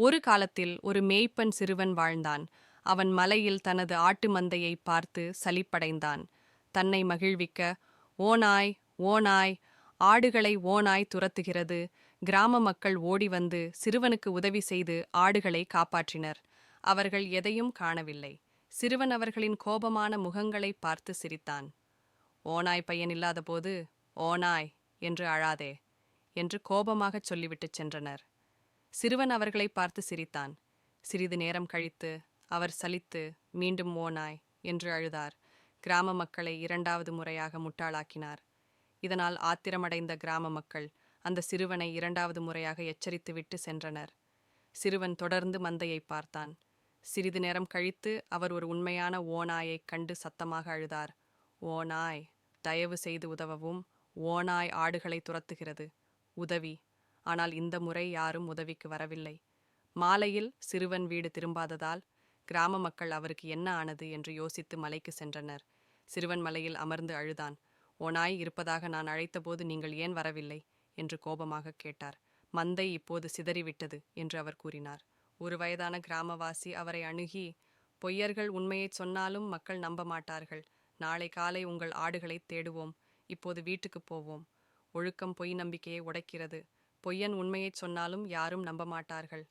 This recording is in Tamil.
ஒரு காலத்தில் ஒரு மேய்ப்பன் சிறுவன் வாழ்ந்தான். அவன் மலையில் தனது ஆட்டு மந்தையை பார்த்து சலிப்படைந்தான். தன்னை மகிழ்விக்க ஓநாய் ஓநாய் ஆடுகளை ஓநாய் துரத்துகிறது. கிராம மக்கள் ஓடி வந்து சிறுவனுக்கு உதவி செய்து ஆடுகளை காப்பாற்றினர். அவர்கள் எதையும் காணவில்லை. சிறுவன் அவர்களின் கோபமான முகங்களை பார்த்து சிரித்தான். ஓநாய் பையன் இல்லாதபோது ஓநாய் என்று அழாதே என்று கோபமாகச் சொல்லிவிட்டுச் சென்றனர். சிறுவன் அவர்களை பார்த்து சிரித்தான். சிறிது நேரம் கழித்து அவர் சலித்து மீண்டும் ஓநாய் என்று அழுதார். கிராம மக்களை இரண்டாவது முறையாக முட்டாளாக்கினார். இதனால் ஆத்திரமடைந்த கிராம மக்கள் அந்த சிறுவனை இரண்டாவது முறையாக எச்சரித்துவிட்டு சென்றனர். சிறுவன் தொடர்ந்து மந்தையை பார்த்தான். சிறிது நேரம் கழித்து அவர் ஒரு உண்மையான ஓநாயைக் கண்டு சத்தமாக அழுதார். ஓநாய் தயவு செய்து உதவவும். ஓநாய் ஆடுகளை துரத்துகிறது. உதவி. ஆனால் இந்த முறை யாரும் உதவிக்கு வரவில்லை. மாலையில் சிறுவன் வீடு திரும்பாததால் கிராம மக்கள் அவருக்கு என்ன ஆனது என்று யோசித்து மலைக்கு சென்றனர். சிறுவன் மலையில் அமர்ந்து அழுதான். ஓநாய் இருப்பதாக நான் அழைத்தபோது நீங்கள் ஏன் வரவில்லை என்று கோபமாக கேட்டார். மந்தை இப்போது சிதறிவிட்டது என்று அவர் கூறினார். ஒரு வயதான கிராமவாசி அவரை அணுகி பொய்யர்கள் உண்மையைச் சொன்னாலும் மக்கள் நம்ப மாட்டார்கள். நாளை காலை உங்கள் ஆடுகளைத் தேடுவோம். இப்போது வீட்டுக்குப் போவோம். ஒழுக்கம் பொய் நம்பிக்கையை உடைக்கிறது. பொய்யன் உண்மையைச் சொன்னாலும் யாரும் நம்ப மாட்டார்கள்